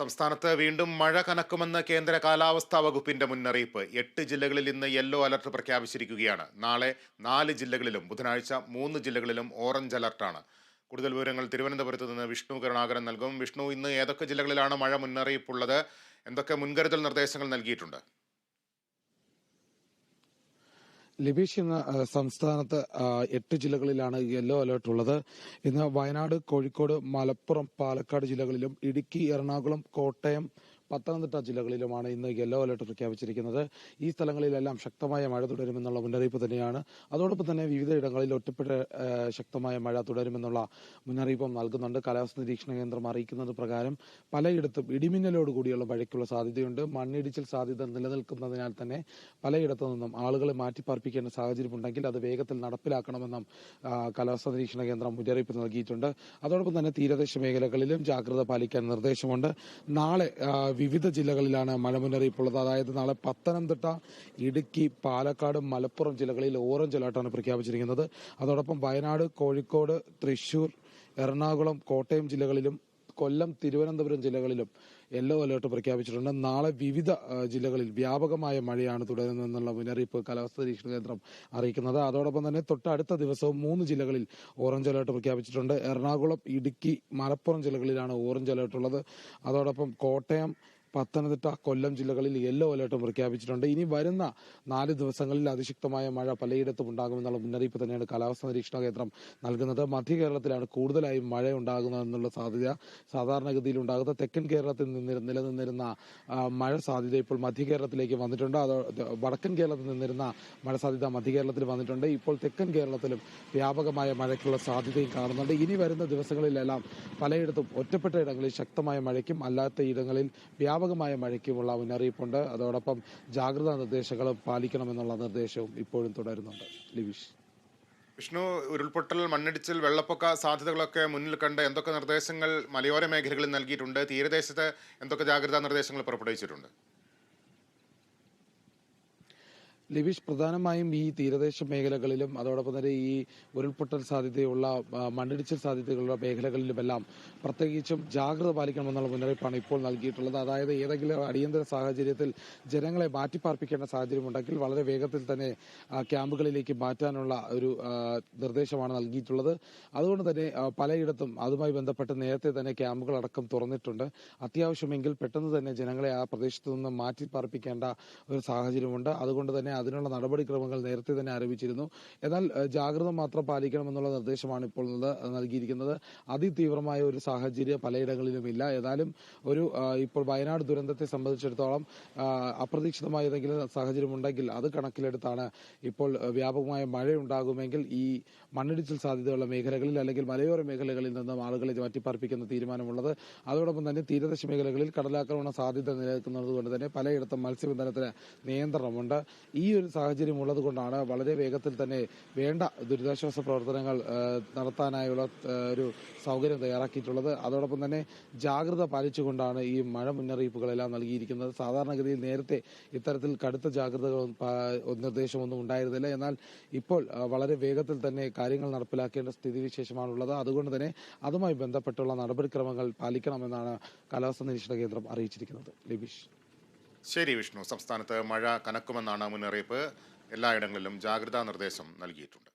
സംസ്ഥാനത്ത് വീണ്ടും മഴ കനക്കുമെന്ന് കേന്ദ്ര കാലാവസ്ഥാ വകുപ്പിന്റെ മുന്നറിയിപ്പ്. എട്ട് ജില്ലകളിൽ ഇന്ന് യെല്ലോ അലർട്ട് പ്രഖ്യാപിച്ചിരിക്കുകയാണ്. നാളെ നാല് ജില്ലകളിലും ബുധനാഴ്ച മൂന്ന് ജില്ലകളിലും ഓറഞ്ച് അലർട്ടാണ്. കൂടുതൽ വിവരങ്ങൾ തിരുവനന്തപുരത്ത് നിന്ന് വിഷ്ണു കരുണാകരൻ നൽകും. വിഷ്ണു ഇന്ന് ഏതൊക്കെ ജില്ലകളിലാണ് മഴ മുന്നറിയിപ്പുള്ളത്? എന്തൊക്കെ മുൻകരുതൽ നിർദ്ദേശങ്ങൾ നൽകിയിട്ടുണ്ട്? ലിബീഷ് ഇന്ന് സംസ്ഥാനത്ത് എട്ട് ജില്ലകളിലാണ് യെല്ലോ അലർട്ട് ഉള്ളത്. ഇന്ന് വയനാട് കോഴിക്കോട് മലപ്പുറം പാലക്കാട് ജില്ലകളിലും ഇടുക്കി എറണാകുളം കോട്ടയം പത്തനംതിട്ട ജില്ലകളിലുമാണ് ഇന്ന് യെല്ലോ അലർട്ട് പ്രഖ്യാപിച്ചിരിക്കുന്നത്. ഈ സ്ഥലങ്ങളിലെല്ലാം ശക്തമായ മഴ തുടരുമെന്നുള്ള മുന്നറിയിപ്പ് തന്നെയാണ്. അതോടൊപ്പം തന്നെ വിവിധ ഇടങ്ങളിൽ ഒറ്റപ്പെട്ട ശക്തമായ മഴ തുടരുമെന്നുള്ള മുന്നറിയിപ്പും നൽകുന്നുണ്ട്. കാലാവസ്ഥ നിരീക്ഷണ കേന്ദ്രം അറിയിക്കുന്നത് പ്രകാരം പലയിടത്തും ഇടിമിന്നലോട് കൂടിയുള്ള മഴയ്ക്കുള്ള സാധ്യതയുണ്ട്. മണ്ണിടിച്ചിൽ സാധ്യത നിലനിൽക്കുന്നതിനാൽ തന്നെ പലയിടത്തു നിന്നും ആളുകളെ മാറ്റിപ്പാർപ്പിക്കേണ്ട സാഹചര്യമുണ്ടെങ്കിൽ അത് വേഗത്തിൽ നടപ്പിലാക്കണമെന്നും കാലാവസ്ഥാ നിരീക്ഷണ കേന്ദ്രം മുന്നറിയിപ്പ് നൽകിയിട്ടുണ്ട്. അതോടൊപ്പം തന്നെ തീരദേശ മേഖലകളിലും ജാഗ്രത പാലിക്കാൻ നിർദ്ദേശമുണ്ട്. നാളെ വിവിധ ജില്ലകളിലാണ് മഴ മുന്നറിയിപ്പുള്ളത്. അതായത് നാളെ പത്തനംതിട്ട ഇടുക്കി പാലക്കാട് മലപ്പുറം ജില്ലകളിൽ ഓറഞ്ച് അലർട്ടാണ് പ്രഖ്യാപിച്ചിരിക്കുന്നത്. അതോടൊപ്പം വയനാട് കോഴിക്കോട് തൃശൂർ എറണാകുളം കോട്ടയം ജില്ലകളിലും കൊല്ലം തിരുവനന്തപുരം ജില്ലകളിലും യെല്ലോ അലേർട്ട് പ്രഖ്യാപിച്ചിട്ടുണ്ട്. നാളെ വിവിധ ജില്ലകളിൽ വ്യാപകമായ മഴയാണ് തുടരുന്നതെന്നുള്ള മുന്നറിയിപ്പ് കാലാവസ്ഥാ നിരീക്ഷണ കേന്ദ്രം അറിയിക്കുന്നത്. അതോടൊപ്പം തന്നെ തൊട്ടടുത്ത ദിവസവും മൂന്ന് ജില്ലകളിൽ ഓറഞ്ച് അലേർട്ട് പ്രഖ്യാപിച്ചിട്ടുണ്ട്. എറണാകുളം ഇടുക്കി മലപ്പുറം ജില്ലകളിലാണ് ഓറഞ്ച് അലേർട്ട് ഉള്ളത് അതോടൊപ്പം കോട്ടയം പത്തനംതിട്ട കൊല്ലം ജില്ലകളിൽ യെല്ലോ അലേർട്ടും പ്രഖ്യാപിച്ചിട്ടുണ്ട്. ഇനി വരുന്ന നാല് ദിവസങ്ങളിൽ അതിശക്തമായ മഴ പലയിടത്തും ഉണ്ടാകുമെന്നുള്ള മുന്നറിയിപ്പ് തന്നെയാണ് കാലാവസ്ഥാ നിരീക്ഷണ കേന്ദ്രം നൽകുന്നത്. മധ്യ കേരളത്തിലാണ് കൂടുതലായും മഴ ഉണ്ടാകുന്നതെന്നുള്ള സാധ്യത സാധാരണഗതിയിൽ ഉണ്ടാകുന്നത്. തെക്കൻ കേരളത്തിൽ നിന്നിരുന്ന നിലനിന്നിരുന്ന മഴ സാധ്യത ഇപ്പോൾ മധ്യ കേരളത്തിലേക്ക് വന്നിട്ടുണ്ട്. അത് വടക്കൻ കേരളത്തിൽ നിന്നിരുന്ന മഴ സാധ്യത മധ്യ കേരളത്തിൽ വന്നിട്ടുണ്ട്. ഇപ്പോൾ തെക്കൻ കേരളത്തിലും വ്യാപകമായ മഴയ്ക്കുള്ള സാധ്യതയും കാണുന്നുണ്ട്. ഇനി വരുന്ന ദിവസങ്ങളിലെല്ലാം പലയിടത്തും ഒറ്റപ്പെട്ട ഇടങ്ങളിൽ ശക്തമായ മഴയ്ക്കും അല്ലാത്ത ഇടങ്ങളിൽ വ്യാപകമായ മഴയ്ക്കുമുള്ള മുന്നറിയിപ്പുണ്ട്. അതോടൊപ്പം ജാഗ്രതാ നിർദ്ദേശങ്ങളും പാലിക്കണമെന്നുള്ള നിർദ്ദേശവും ഇപ്പോഴും തുടരുന്നുണ്ട്. ലിവിഷ്. വിഷ്ണു ഉരുൾപൊട്ടൽ മണ്ണിടിച്ചിൽ വെള്ളപ്പൊക്ക സാധ്യതകളൊക്കെ മുന്നിൽ കണ്ട് എന്തൊക്കെ നിർദ്ദേശങ്ങൾ മലയോര മേഖലകളിൽ നൽകിയിട്ടുണ്ട്? തീരദേശത്ത് എന്തൊക്കെ ജാഗ്രതാ നിർദ്ദേശങ്ങൾ പുറപ്പെടുവിച്ചിട്ടുണ്ട്? ലിബീഷ് പ്രധാനമായും ഈ തീരദേശ മേഖലകളിലും അതോടൊപ്പം തന്നെ ഈ ഉരുൾപൊട്ടൽ സാധ്യതയുള്ള മണ്ണിടിച്ചിൽ സാധ്യതയുള്ള മേഖലകളിലുമെല്ലാം പ്രത്യേകിച്ചും ജാഗ്രത പാലിക്കണമെന്നുള്ള മുന്നറിയിപ്പാണ് ഇപ്പോൾ നൽകിയിട്ടുള്ളത്. അതായത് ഏതെങ്കിലും അടിയന്തര സാഹചര്യത്തിൽ ജനങ്ങളെ മാറ്റിപ്പാർപ്പിക്കേണ്ട സാഹചര്യമുണ്ടെങ്കിൽ വളരെ വേഗത്തിൽ തന്നെ ക്യാമ്പുകളിലേക്ക് മാറ്റാനുള്ള ഒരു നിർദ്ദേശമാണ് നൽകിയിട്ടുള്ളത്. അതുകൊണ്ട് തന്നെ പലയിടത്തും അതുമായി ബന്ധപ്പെട്ട് നേരത്തെ തന്നെ ക്യാമ്പുകൾ അടക്കം തുറന്നിട്ടുണ്ട്. അത്യാവശ്യമെങ്കിൽ പെട്ടെന്ന് തന്നെ ജനങ്ങളെ ആ പ്രദേശത്തു നിന്ന് മാറ്റിപ്പാർപ്പിക്കേണ്ട ഒരു സാഹചര്യമുണ്ട്. അതുകൊണ്ട് തന്നെ അതിനുള്ള നടപടിക്രമങ്ങൾ നേരത്തെ തന്നെ ആരംഭിച്ചിരുന്നു എന്നാൽ ജാഗ്രത മാത്രം പാലിക്കണമെന്നുള്ള നിർദ്ദേശമാണ് ഇപ്പോൾ നൽകിയിരിക്കുന്നത്. അതിതീവ്രമായ ഒരു സാഹചര്യം പലയിടങ്ങളിലും ഇല്ല. ഏതായാലും ഒരു ഇപ്പോൾ വയനാട് ദുരന്തത്തെ സംബന്ധിച്ചിടത്തോളം അപ്രതീക്ഷിതമായ ഏതെങ്കിലും സാഹചര്യം ഉണ്ടെങ്കിൽ അത് കണക്കിലെടുത്താണ് ഇപ്പോൾ വ്യാപകമായ മഴയുണ്ടാകുമെങ്കിൽ ഈ മണ്ണിടിച്ചിൽ സാധ്യതയുള്ള മേഖലകളിൽ അല്ലെങ്കിൽ മലയോര മേഖലകളിൽ നിന്നും ആളുകളെ മാറ്റിപ്പാർപ്പിക്കുന്ന തീരുമാനമുള്ളത്. അതോടൊപ്പം തന്നെ തീരദേശ മേഖലകളിൽ കടലാക്രമണ സാധ്യത നിലനിൽക്കുന്നത് കൊണ്ട് തന്നെ പലയിടത്തും മത്സ്യബന്ധനത്തിന് നിയന്ത്രണമുണ്ട്. ഈ ഒരു സാഹചര്യം ഉള്ളത് കൊണ്ടാണ് വളരെ വേഗത്തിൽ തന്നെ വേണ്ട ദുരിതാശ്വാസ പ്രവർത്തനങ്ങൾ നടത്താനായുള്ള ഒരു സൗകര്യം തയ്യാറാക്കിയിട്ടുള്ളത്. അതോടൊപ്പം തന്നെ ജാഗ്രത പാലിച്ചുകൊണ്ടാണ് ഈ മഴ മുന്നറിയിപ്പുകളെല്ലാം നൽകിയിരിക്കുന്നത്. സാധാരണഗതിയിൽ നേരത്തെ ഇത്തരത്തിൽ കടുത്ത ജാഗ്രതകളും പാ- നിർദ്ദേശമൊന്നും ഉണ്ടായിരുന്നില്ല. എന്നാൽ ഇപ്പോൾ വളരെ വേഗത്തിൽ തന്നെ കാര്യങ്ങൾ നടപ്പിലാക്കേണ്ട സ്ഥിതിവിശേഷമാണുള്ളത്. അതുകൊണ്ട് തന്നെ അതുമായി ബന്ധപ്പെട്ടുള്ള നടപടിക്രമങ്ങൾ പാലിക്കണമെന്നാണ് കാലാവസ്ഥാ നിരീക്ഷണ കേന്ദ്രം അറിയിച്ചിരിക്കുന്നത്. ലിബീഷ്. ശരി വിഷ്ണു സംസ്ഥാനത്ത് മഴ കനക്കുമെന്നാണ് മുന്നറിയിപ്പ്. എല്ലായിടങ്ങളിലും ജാഗ്രതാ നിർദ്ദേശം നൽകിയിട്ടുണ്ട്.